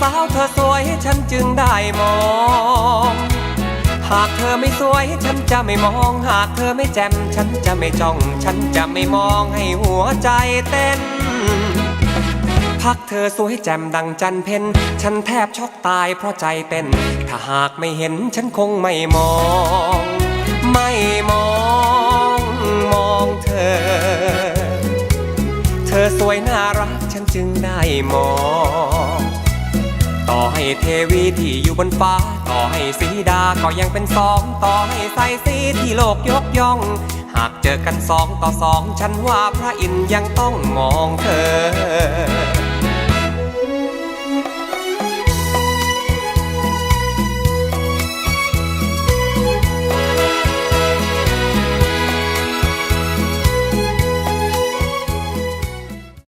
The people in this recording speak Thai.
สาวเธอสวยฉันจึงได้มอง หากเธอไม่สวยฉันจะไม่มอง หากเธอไม่แจ่มฉันจะไม่จ้อง ฉันจะไม่มองให้หัวใจเต้น พักเธอสวยแจ่มดังจันเพนฉันแทบช็อกตายเพราะใจเต้น ถ้าหากไม่เห็นฉันคงไม่มอง ไม่มองมองเธอ เธอสวยน่ารักฉันจึงได้มอง ต่อให้เทวีที่อยู่บนฟ้า ต่อให้สีดาก็ยังเป็นสองต่อให้ใส่สีที่โลกยกย่อง หากเจอกันสองต่อสอง ฉันว่าพระอินทร์ยังต้องมองเธอ